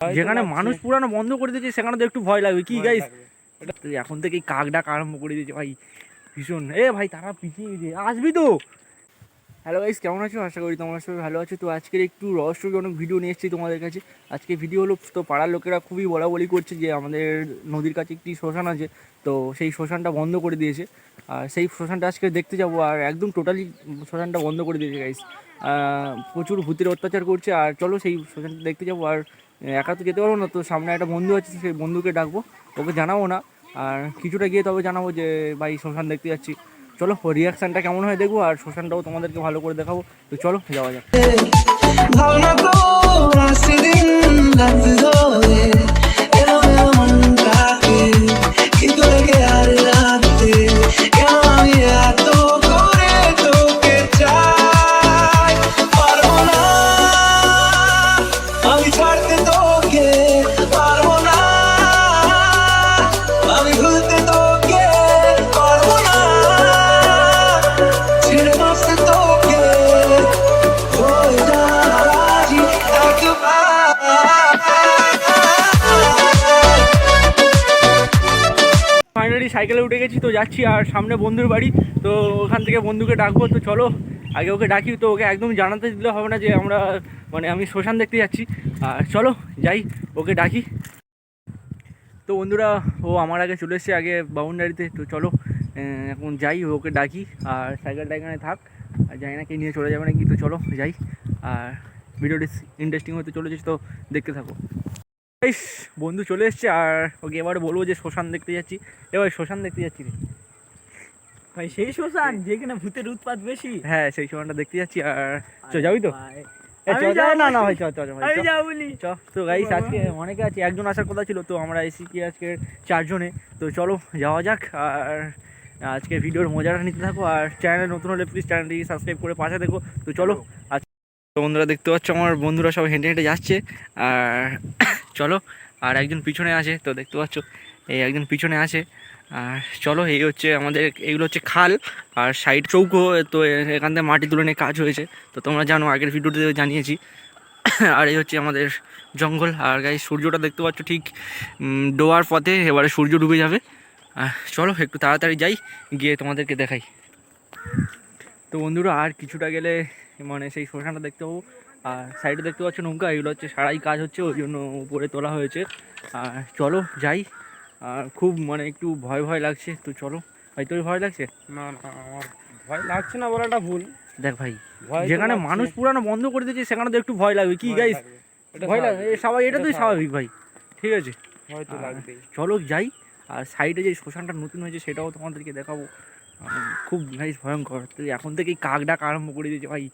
যেখানে মানুষ পুরানো বন্ধ করে দিয়েছে সেখানে তো একটু ভয় লাগবে। কি গাইস এখন থেকে কাক ডাক আরম্ভ করে দিয়েছে ভাই। ভীষণ। এ ভাই তারা পিছিয়ে গেছে। আসবি তো? হ্যালো গাইস কেমন আছো? আশা করি তোমরা সবাই ভালো আছো। তো আজকের একটু রহস্যজনক ভিডিও নিয়ে এসেছি তোমাদের কাছে। আজকে ভিডিও হলো, তো পাড়ার লোকেরা খুবই বলা বলি করছে যে আমাদের নদীর কাছে একটি শ্মশান আছে। তো সেই শ্মশানটা বন্ধ করে দিয়েছে। আর সেই শ্মশানটা আজকে দেখতে যাব, আর একদম টোটালি শ্মশানটা বন্ধ করে দিয়েছে গাইস প্রচুর ভূতের অত্যাচার করছে। আর চলো সেই শ্মশানটা দেখতে যাব। আর একা তো যেতে পারব না, তো সামনে একটা বন্ধু আছে, সেই বন্ধুকে ডাকবো। ওকে জানাব না। আর কিছুটা গিয়ে তবে জানাব যে, ভাই, শ্মশান দেখতে যাচ্ছি। চলো রিয়াকশানটা কেমন হয় দেখব, আর শোষণটাও তোমাদেরকে ভালো করে দেখাবো। তো চলো, যাওয়া যাক। ফাইনালি সাইকেলে উঠে গেছি, তো যাচ্ছি আর সামনে বন্ধুর বাড়ি, তো ওখান থেকে বন্ধুকে ডাকবো, তো চলো, আগে ওকে ডাকি, তো ওকে একদম জানাতে দিলে হবে না যে আমরা মানে আমি শ্মশান দেখতে যাচ্ছি। আর চলো, যাই, ওকে ডাকি। তো বন্ধুরা, ও আমার আগে চলে এসছে আগে বাউন্ডারিতে, তো চলো এখন যাই, ওকে ডাকি, আর সাইকেলটা এখানে থাক, আর যাই না কে নিয়ে চলে যাবে নাকি, তো চলো, যাই, আর ভিডিওটি ইন্টারেস্টিং হতে চলেছে, তো দেখতে থাকো। বেশ বন্ধু চলে এসছে আর ওকে এবার বলব যে শ্মশান দেখতে যাচ্ছি। এবার শ্মশান দেখতে যাচ্ছি রে। ভাই সেই শ্মশান যেখানে ভূতের উৎপাত বেশি। হ্যাঁ সেই শ্মশানটা দেখতে যাচ্ছি আর চ যাবি তো? না না ভাই চ চ ভাই, চ। তো গাইস আজকে অনেকে আছে একজন আসার কথা ছিল তো আমরা এসেছি কি আজকে চারজনে। তো চলো যাওয়া যাক আর আজকে ভিডিওর মজাটা নিতে থাকো আর চ্যানেলে নতুন হলে প্লিজ চ্যানেলটি সাবস্ক্রাইব করে পাশে দেখো তো চলো আজ তো বন্ধুরা দেখতে পাচ্ছ আমার বন্ধুরা সব হেঁটে হেঁটে যাচ্ছে আর চলো, আর একজন পিছনে আছে তো দেখতে পাচ্ছ, এই একজন পিছনে আছে আর চলো, এই হচ্ছে আমাদের, এইগুলো হচ্ছে খাল, আর সাইড চৌকো, তো এখান থেকে মাটি তুলে নিয়ে কাজ হয়েছে। তো তোমরা জানো, আগের ভিডিওতে জানিয়েছি। আর এই হচ্ছে আমাদের জঙ্গল, আর গাই সূর্যটা দেখতে পাচ্ছ ঠিক ডোয়ার পথে, এবারে সূর্য ডুবে যাবে। চলো, একটু তাড়াতাড়ি যাই, গিয়ে তোমাদেরকে দেখাই। তো বন্ধুরা, আর কিছুটা গেলে মানে সেই শ্মশানটা দেখতে পাবো। আর সাইডে দেখতে পাচ্ছ নৌকা এগুলো হচ্ছে সারাই কাজ হচ্ছে ওই জন্য উপরে তোলা হয়েছে। আর চলো যাই। আর খুব মানে একটু ভয় ভয় লাগছে তো চলো। ভাই তোর ভয় লাগছে? না না আমার ভয় লাগছে না বলাটা ভুল। দেখ ভাই যেখানে মানুষ পুরানো বন্ধ করে দিয়েছে সেখানে তো একটু ভয় লাগবে। কি গাইস ভয় লাগে স্বাভাবিক। সবাই এটা তো স্বাভাবিক। ভাই। ঠিক আছে। চলো যাই। আর সাইডে যে শ্মশানটা নতুন হয়েছে সেটাও তোমাদেরকে দেখাবো। খুব নাইস ভয়ঙ্কর। তো এখন থেকেই কাক ডাক আরম্ভ করে দিয়েছে ভাই।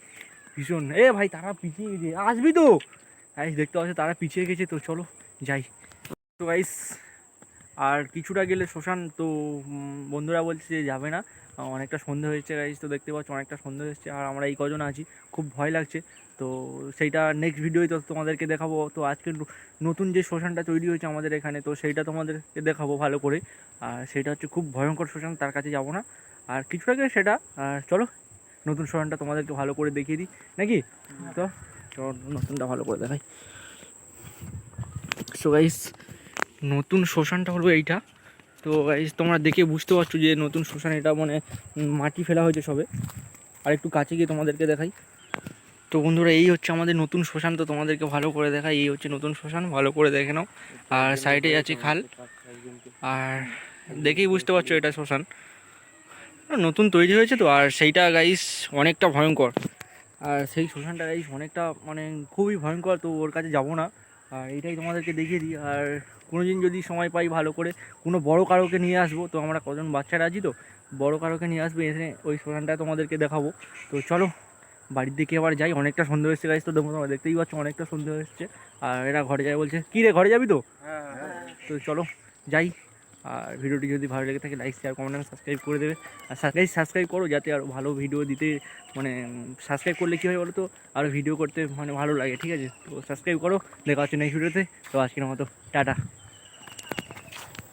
ভীষণ। এ ভাই, তারা পিছিয়ে গেছে। আসবি তো? গাইস দেখতে পাচ্ছ, তারা পিছিয়ে গেছে তো, চলো, যাই। তো গাইস আর কিছুটা গেলে শ্মশান, তো বন্ধুরা বলছে যে যাবে না। অনেকটা সন্ধে হয়েছে গাইস তো দেখতে পাচ্ছ, অনেকটা সন্ধে হয়েছে। আর আমরা এই কজন আছি, খুব ভয় লাগছে। তো সেইটা নেক্সট ভিডিওই তো তোমাদেরকে দেখাবো। তো আজকে নতুন যে শ্মশানটা তৈরি হয়েছে আমাদের এখানে, তো সেইটা তোমাদেরকে দেখাবো ভালো করে। আর সেটা হচ্ছে খুব ভয়ঙ্কর শ্মশান, তার কাছে যাব না। আর কিছুটা গেলে সেটা চলো নতুন শ্মশানটা তোমাদেরকে ভালো করে দেখিয়ে দিই। নাকি? তো নতুনটা ভালো করে দেখাই। সো গাইস নতুন শ্মশানটা হলো এইটা। তো গাইস তোমরা দেখে বুঝতে পারছ যে নতুন শ্মশান এটা মানে মাটি ফেলা হয়েছে সবে। আর একটু কাছে গিয়ে তোমাদেরকে দেখাই। তো বন্ধুরা, এই হচ্ছে আমাদের নতুন শ্মশান। তো তোমাদেরকে ভালো করে দেখাই, এই হচ্ছে নতুন শ্মশান। ভালো করে দেখে নাও। আর সাইডে আছে খাল। আর দেখেই বুঝতে পারছ এটা শ্মশান। নতুন তৈরি হয়েছে তো আর সেইটা গাইস অনেকটা ভয়ঙ্কর। আর সেই শ্মশানটা গাইস অনেকটা মানে খুবই ভয়ঙ্কর তো ওর কাছে যাব না। আর এইটাই তোমাদেরকে দেখিয়ে দিই আর কোনো দিন যদি সময় পাই ভালো করে কোনো বড় কারোকে নিয়ে আসব। তো আমরা কজন বাচ্চারা আছি তো বড় কারোকে নিয়ে আসবে এখানে ওই শ্মশানটা তোমাদেরকে দেখাবো। তো চলো বাড়ির দিকে আবার যাই অনেকটা সন্দেহ এসছে গাইস তো তোমরা দেখতেই পাচ্ছ অনেকটা সন্দেহ এসছে আর এরা ঘরে যায় বলছে কী রে ঘরে যাবি তো? তো চলো যাই। আর ভিডিওটি যদি ভালো লেগে থাকে লাইক শেয়ার কমেন্ট এবং সাবস্ক্রাইব করে দেবে। আর সাবস্ক্রাইব সাবস্ক্রাইব করো যাতে আরও ভালো ভিডিও দিতে মানে সাবস্ক্রাইব করলে কী হয় বলো তো আরও ভিডিও করতে মানে ভালো লাগে, ঠিক আছে? তো সাবস্ক্রাইব করো। দেখা হচ্ছে নেক্সট ভিডিওতে তো আজকের মতো, টাটা।